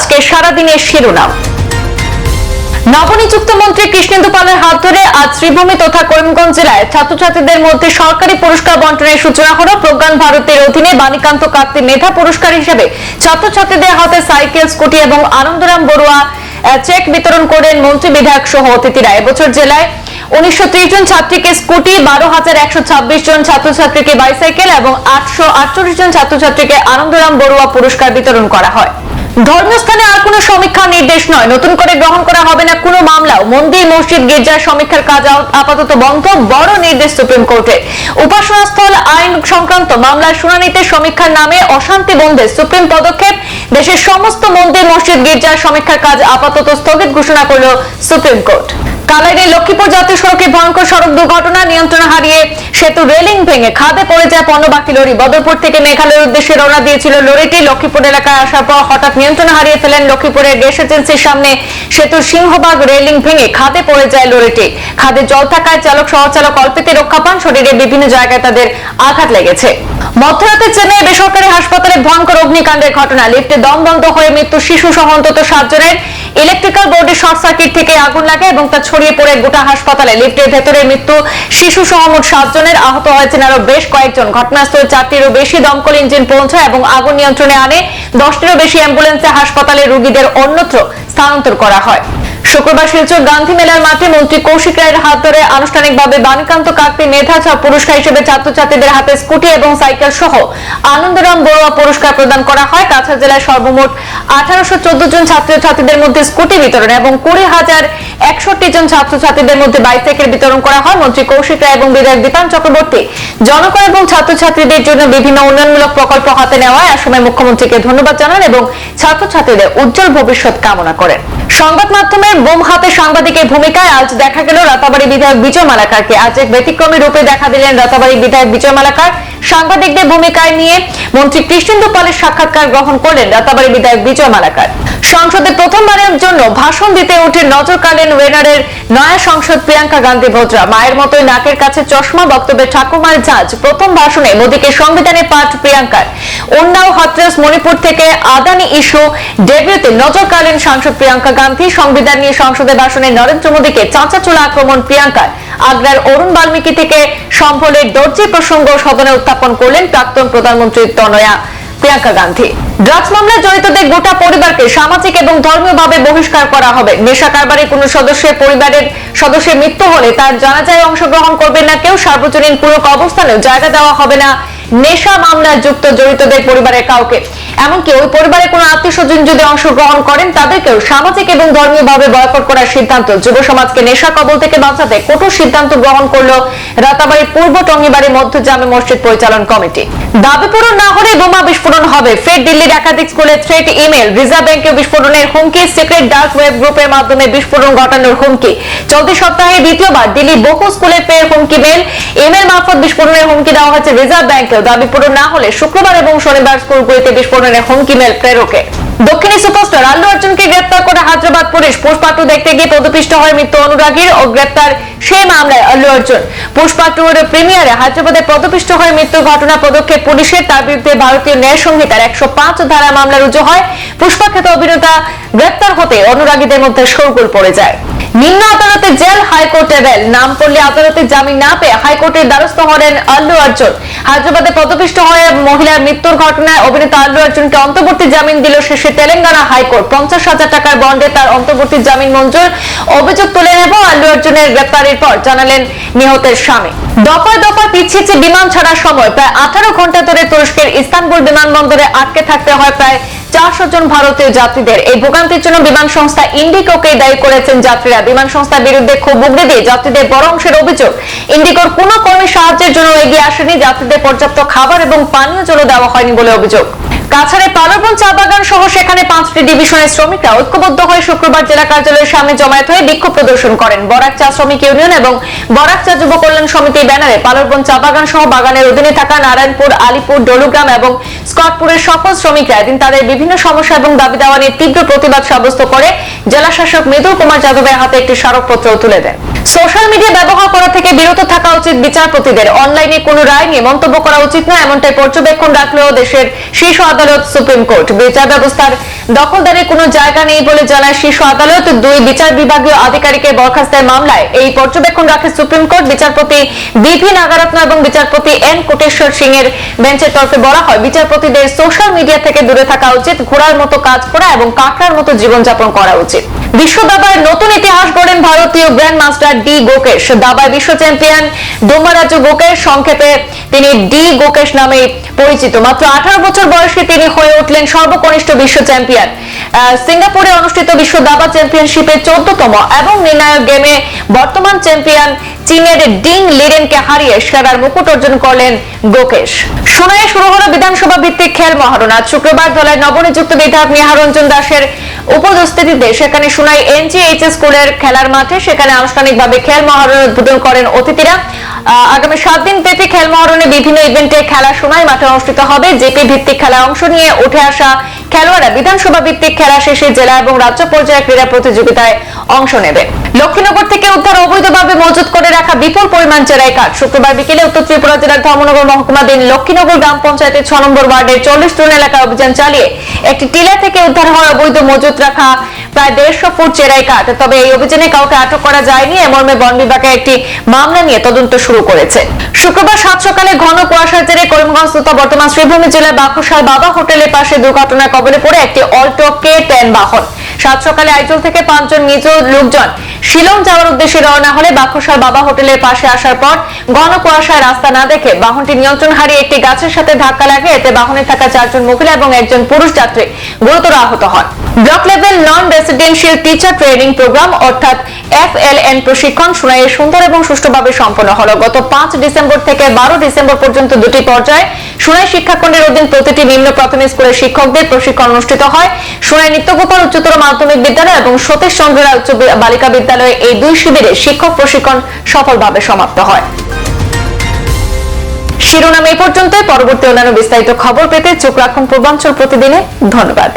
আজকে সারাদিনের শিরোনাম। নবনিযুক্ত মন্ত্রী কৃষ্ণেন্দু পালের হাত ধরে আজ শ্রীভূমি তথা করিমগঞ্জ জেলায় ছাত্রছাত্রীদের মধ্যে সরকারি পুরস্কার বন্টনের সূচনা হলো। প্রজ্ঞান ভারতের অধীনে বাণীকান্ত কার্তি মেধা পুরস্কার হিসেবে ছাত্রছাত্রীদের হাতে সাইকেল, স্কুটি এবং আনন্দরাম বড়ুয়া চেক বিতরণ করেন মন্ত্রী বিধায়ক সহ অতিথিরা। এবছর জেলায় উনিশশো ত্রিশ জন ছাত্রীকে স্কুটি, বারো হাজার একশো ছাব্বিশ জন ছাত্রছাত্রীকে বাইসাইকেল এবং আটশো আটচল্লিশ জন ছাত্রছাত্রীকে আনন্দরাম বড়ুয়া পুরস্কার বিতরণ করা হয়। ধর্মীয় স্থানে আর কোনো সমীক্ষা নির্দেশ নয়। নতুন করে গ্রহণ করা হবে না কোনো মামলাও। মন্দির, মসজিদ গির্জার সমীক্ষার কাজ আপাতত বন্ধ, বড় নির্দেশ সুপ্রিম কোর্টের উপাসনাস্থল আইন সংক্রান্ত মামলার শুনানিতে সমীক্ষার নামে অশান্তি বন্ধে সুপ্রিম পদক্ষেপ। দেশের সমস্ত মন্দির, মসজিদ গির্জার সমীক্ষার কাজ আপাতত স্থগিত ঘোষণা করল সুপ্রিম কোর্ট। কালাইনে লক্ষ্মীপুর জাতীয় সড়কে ভয়ঙ্কর সড়ক দুর্ঘটনা, নিয়ন্ত্রণ হারিয়ে সেতু রেলিং ভেঙে খাদে পড়ে যায় পণ্যবাহী লরি। বদরপুর থেকে মেঘালয়ের উদ্দেশ্যে রওনা দিয়েছিল লরিটি। লক্ষ্মীপুর এলাকায় আসার পর হঠাৎ নিয়ন্ত্রণ হারিয়ে ফেলেন লক্ষ্মীপুরের গ্যাস এজেন্সির সামনে সেতুর সিংহবাগ রেলিং ভেঙে খাদে পড়ে যায় লরিটি। খাদে জল থাকায় চালক সহচালক অল্পেতে রক্ষা পান। শরীরে বিভিন্ন জায়গায় তাদের আঘাত লেগেছে। মধ্যরাতে চেন্নাই বেসরকারি হাসপাতালে ভয়ঙ্কর অগ্নিকাণ্ডের ঘটনা। লিফটে দম বন্ধ হয়ে মৃত্যু শিশু সহ অন্তত সাতজনের ইলেকট্রিক্যাল বোর্ডের শর্ট সার্কিট থেকে আগুন লাগে এবং তা ছড়িয়ে পড়ে গোটা হাসপাতালে। লিফটের ভেতরে মৃত্যু শিশু সহ মোট সাতজনের আহত হয়েছেন আরও বেশ কয়েকজন। ঘটনাস্থলে চারটিরও বেশি দমকল ইঞ্জিন পৌঁছায় এবং আগুন নিয়ন্ত্রণে আনে। দশটিরও বেশি অ্যাম্বুলেন্সে হাসপাতালে রোগীদের অন্যত্র স্থানান্তর করা হয়। শুক্রবার শিলচর গান্ধী মেলার মাঠে মন্ত্রী কৌশিক রায়ের হাত ধরে আনুষ্ঠানিকভাবে বাণীকান্ত কাকতি মেধা পুরস্কার হিসেবে ছাত্রছাত্রীদের হাতে স্কুটি এবং সাইকেল সহ আনন্দরাম বড়ুয়া পুরস্কার প্রদান করা হয়। কাছাড় জেলায় সর্বমোট আঠারোশো চোদ্দ জন ছাত্রছাত্রীদের মধ্যে স্কুটি বিতরণ এবং কুড়ি হাজার একষট্টি জন ছাত্রছাত্রীদের মধ্যে বাইসাইকেল বিতরণ করা হয়। মন্ত্রী কৌশিক রায় এবং বিধায়ক দীপান চক্রবর্তী জনগণ এবং ছাত্রছাত্রীদের জন্য বিভিন্ন উন্নয়নমূলক প্রকল্প হাতে নেওয়ায় আসামের মুখ্যমন্ত্রীকে ধন্যবাদ জানান এবং ছাত্রছাত্রীদের উজ্জ্বল ভবিষ্যৎ কামনা করেন। সংবাদ মাধ্যমের বোম হাতে সাংবাদিকের ভূমিকায় আজ দেখা গেল রাতাবাড়ি বিধায়ক বিজয় মালাকারকে। আজ এক ব্যতিক্রমী রূপে দেখা দিলেন রাতাবাড়ি বিধায়ক বিজয় মালাকার। সাংবাদিকদের ভূমিকায় নিয়ে মন্ত্রী কৃষ্ণেন্দু পালের সাক্ষাৎকার গ্রহণ করলেন রাতাবাড়ি বিধায়ক বিজয় মালাকার। সংসদে প্রথমবারের জন্য ভাষণ দিতে উঠে নজর কাড়লেন ওয়েনারের নয়া সংসদ প্রিয়াঙ্কা গান্ধী ভদ্রা মায়ের মতোই নাকের কাছে চশমা বক্তব্যে ঠাকুমার ঝাঁজ। প্রথম ভাষণে মোদীকে সংবিধানের পাঠ প্রিয়াঙ্কার। উন্নাও হাতরাস মণিপুর থেকে আদানি ইস্যু। ডেবিউতে নজর কাড়লেন সাংসদ প্রিয়াঙ্কা গান্ধী। সংবিধান নিয়ে সংসদে ভাষণে নরেন্দ্র মোদীকে চাঁচাচোলা আক্রমণ প্রিয়াঙ্কার। আগ্রার অরুণ বাল্মীকি থেকে সম্ভলের দর্জি প্রসঙ্গ সদনে উত্থাপন করলেন প্রাক্তন প্রধানমন্ত্রী তনয়া প্রিয়াঙ্কা গান্ধী। ড্রাগস মামলায় জড়িতদের গোটা পরিবারকে সামাজিক এবং ধর্মীয়ভাবে বহিষ্কার করা হবে। নেশা কারবারে কোনো সদস্যের পরিবারের সদস্যের মৃত্যু হলে তার জানাজায় অংশগ্রহণ করবেন না কেউ। সার্বজনীন পুরো অবস্থানেও জায়গা দেওয়া হবে না। নেশা মামলায় যুক্ত জড়িতদের পরিবারের কাউকে। এমনকি ওই পরিবারের কোনো আত্মীয় স্বজন যদি অংশগ্রহণ করেন, তাদেরকেও সামাজিক এবং ধর্মীয়ভাবে বয়কট করার সিদ্ধান্ত যুব সমাজকে নেশা কবল থেকে বাঁচাতে কঠোর সিদ্ধান্ত গ্রহণ করল রাতাবাড়ির পূর্ব টঙ্গিবাড়ি মধ্য জামে মসজিদ পরিচালন কমিটি। দাবি পূরণ না হলে বোমা বিস্ফোরণ হবে। ফের দিল্লির একাধিক স্কুলে থ্রেট ইমেল, রিজার্ভ ব্যাংকে বিস্ফোরণের হুমকি, সিক্রেট ডার্ক ওয়েব গ্রুপের মাধ্যমে বিস্ফোরণ ঘটানোর হুমকি। চলতি সপ্তাহে দ্বিতীয়বার দিল্লি বহু স্কুলে ফের হুমকি মেল। ইমেল মারফত বিস্ফোরণের হুমকি দেওয়া হয়েছে রিজার্ভ ব্যাংকেও। দাবি পূরণ না হলে শুক্রবার এবং শনিবার স্কুলগুলিতে বিস্ফোরণের হুমকি মেল প্রেরকের। দক্ষিণী সুপারস্টার আল্লু অর্জুনকে গ্রেপ্তার করে হায়দ্রাবাদ পুলিশ। পুষ্পাটু দেখতে গিয়ে পদপিষ্ট হয় মৃত্যু অনুরাগীর ও গ্রেপ্তার সেই মামলায় আল্লু অর্জুন। পুষ্পাটুর প্রিমিয়ারে হায়দ্রাবাদে পদপিষ্ট হয়ে মৃত্যু ঘটনা পদক্ষেপ পুলিশের। তার বিরুদ্ধে ভারতীয় ন্যায় সংহিতার একশো পাঁচ ধারা মামলা রুজু হয়। পুষ্পাখ্যাত অভিনেতা গ্রেপ্তার হতে অনুরাগীদের মধ্যে শোরগোল পড়ে যায়। নিম্ন আদালতে জেল, হাইকোর্টে বেল। নাম পড়লে আদালতে জামিন না পেয়ে হাইকোর্টের দ্বারস্থ হলেন আল্লু অর্জুন। হায়দ্রাবাদে পদপিষ্ট হয়ে মহিলার মৃত্যুর ঘটনায় অভিনেতা আল্লু অর্জুনকে অন্তর্বর্তী জামিন দিল শেষে তেলেঙ্গানা হাইকোর্ট। পঞ্চাশ হাজার টাকার বন্ডে তার অন্তর্বর্তী জামিন মঞ্জুর। অভিযোগ তুলে নেব আল্লু অর্জুনের গ্রেপ্তারের পর, জানালেন নিহতের স্বামী। দফায় দফায় পিছিয়েছে বিমান ছাড়ার সময়। প্রায় আঠারো ঘণ্টা ধরে তুরস্কের ইস্তানবুল বিমানবন্দরে আটকে থাকতে হয় প্রায় চারশো জন ভারতীয় যাত্রীদের। এই ভোগান্তির জন্য বিমান সংস্থা ইন্ডিকোকে দায়ী করেছেন যাত্রীরা। বিমান সংস্থার বিরুদ্ধে ক্ষোভ উগড়ে দিয়ে যাত্রীদের বড় অংশের অভিযোগ ইন্ডিকোর কোনো কর্মী সাহায্যের জন্য এগিয়ে আসেনি। যাত্রীদের পর্যাপ্ত খাবার এবং পানীয় জল দেওয়া হয়নি বলে অভিযোগ। কাছাড়ে পালরবন চা বাগান সহ সেখানে পাঁচটি ডিভিশনের শ্রমিকরা ঐক্যবদ্ধ হয়ে শুক্রবার জেলা কার্যালয়ের সামনে জমায়েত হয়ে বিক্ষোভ প্রদর্শন করেন। বরাক চা শ্রমিক ইউনিয়ন এবং বরাক চা যুব কল্যাণ সমিতির ব্যানারে পালরবন চা বাগান সহ বাগানের অধীনে থাকা নারায়ণপুর, আলিপুর, ডলুগ্রাম এবং স্কটপুরের সকল শ্রমিকরা এদিন তাদের বিভিন্ন সমস্যা এবং দাবি দেওয়া নিয়ে তীব্র প্রতিবাদ সাব্যস্ত করে জেলা শাসক মৃদুল কুমার যাদবের হাতে একটি স্মারকপত্র তুলে দেন। সোশ্যাল মিডিয়া ব্যবহার করা থেকে বিরত থাকা উচিত বিচারপতিদের। অনলাইনে কোনো রায় নিয়ে মন্তব্য করা উচিত নয় এমনটাই পর্যবেক্ষণ রাখলেও দেশের শীর্ষ আদালত, সুপ্রিম কোর্ট। বিচার ব্যবস্থার দখলদারের কোনো জায়গা নেই বলে জানায় শীর্ষ আদালত। দুই বিচার বিভাগীয় আধিকারিকের বরখাস্তের মামলায় এই পর্যবেক্ষণ রাখে সুপ্রিম কোর্ট। বিচারপতি বিপি নাগারত্ন এবং বিচারপতি এন কোটেশ্বর সিং এর বেঞ্চের তরফে বলা হয়, বিচারপতিদের সোশ্যাল মিডিয়া থেকে দূরে থাকা উচিত, ঘোড়ার মতো কাজ করা এবং কাঁকড়ার মতো জীবনযাপন করা উচিত। বিশ্ব দাবায় নতুন ইতিহাস গড়েন ভারতীয় গ্র্যান্ড মাস্টার ডি গোকেশ। দাবায় বিশ্ব চ্যাম্পিয়ন ডোমারাজু গোকেশ। সংক্ষেপে তিনি ডি গোকেশ নামে পরিচিত। মাত্র আঠারো বছর বয়সে তিনি হয়ে উঠলেন সর্বকনিষ্ঠ বিশ্ব চ্যাম্পিয়ন। সিঙ্গাপুরে অনুষ্ঠিত বিশ্ব দাবা চ্যাম্পিয়নশিপের চোদ্দতম এবং নির্ণায়ক গেমে বর্তমান চ্যাম্পিয়ন চীনের ডিং লিরেনকে হারিয়ে সেরার মুকুট অর্জন করলেন গোকেশ। সোনায় শুরু হলো বিধানসভা ভিত্তিক খেল মহারণা। শুক্রবার দলের নবনিযুক্ত বিধায়ক নিহারঞ্জন দাসের উপস্থিতিতে সেখানে সোনাই এনজিএইচএস স্কুলের খেলার মাঠে। সেখানে আনুষ্ঠানিকভাবে খেল মহারণ উদ্বোধন করেন অতিথিরা। আগামী সাত দিন ব্যাপী খেল মহারণে বিভিন্ন ইভেন্টে খেলা সোনাই মাঠে অনুষ্ঠিত হবে জেপি ভিত্তিক খেলায় অংশ নিয়ে উঠে আসা খেলোয়াড়রা বিধানসভা ভিত্তিক খেলা শেষে জেলা এবং রাজ্য পর্যায়ে ক্রীড়া প্রতিযোগিতায় অংশ নেবে। লক্ষ্মীনগর থেকে উদ্ধার অবৈধভাবে মজুত করে রাখা বিপুল পরিমাণ চেরাই কাঠ। শুক্রবার বিকেলে উত্তর ত্রিপুরা জেলার ধর্মনগর মহকুমাধীন লক্ষ্মীনগর গ্রাম পঞ্চায়েতের ছ নম্বর ওয়ার্ডের চল্লিশ টন এলাকায় অভিযান চালিয়ে একটি টিলা থেকে উদ্ধার হওয়া অবৈধ মজুত রাখা প্রায় দেড়শো ফুট চেরাই কাঠ। তবে এই অভিযানে কাউকে আটক করা যায়নি। এ মর্মে বন বিভাগে একটি মামলা নিয়ে তদন্ত শুরু করেছে। শুক্রবার সাত সকালে ঘন কুয়াশার তথা বর্তমান শ্রীভূমি জেলার বাকুশাল বাবা হোটেলের পাশে দুর্ঘটনার কবলে পড়ে একটি অল্টো কে টেন বাহন। সাত সকালে আইজল থেকে পাঁচজন নিজ লোকজন শিলং যাওয়ার উদ্দেশ্যে রওনা হলে বাকুশাল বাবা হোটেলের পাশে আসার পর ঘন কুয়াশায় রাস্তা না দেখে বাহনটি নিয়ন্ত্রণ হারিয়ে একটি গাছের সাথে ধাক্কা লাগে এতে বাহনে থাকা চারজন মহিলা এবং একজন পুরুষ যাত্রী গুরুতর আহত হন। Block level non residential teacher training programme অর্থাৎ এফএলএন প্রশিক্ষণ শুনাইয়ে সুন্দর এবং সুষ্ঠুভাবে সম্পন্ন হলো। গত পাঁচ ডিসেম্বর থেকে বারো ডিসেম্বর পর্যন্ত দুটি পর্যায়ে সুনাই শিক্ষাখণ্ডের অধীন প্রতিটি নিম্ন প্রাথমিক স্কুলের শিক্ষকদের প্রশিক্ষণ অনুষ্ঠিত হয়। সুনাই নিত্যগোপাল উচ্চতর মাধ্যমিক বিদ্যালয় এবং সতীশ চন্দ্রা উচ্চ বালিকা বিদ্যালয়ে এই দুই শিবিরে শিক্ষক প্রশিক্ষণ সফলভাবে সমাপ্ত হয়। শিরোনাম এই পর্যন্ত পরবর্তী অন্যান্য বিস্তারিত খবর পেতে চোখ রাখুন পূর্বাঞ্চল প্রতিদিনে। ধন্যবাদ।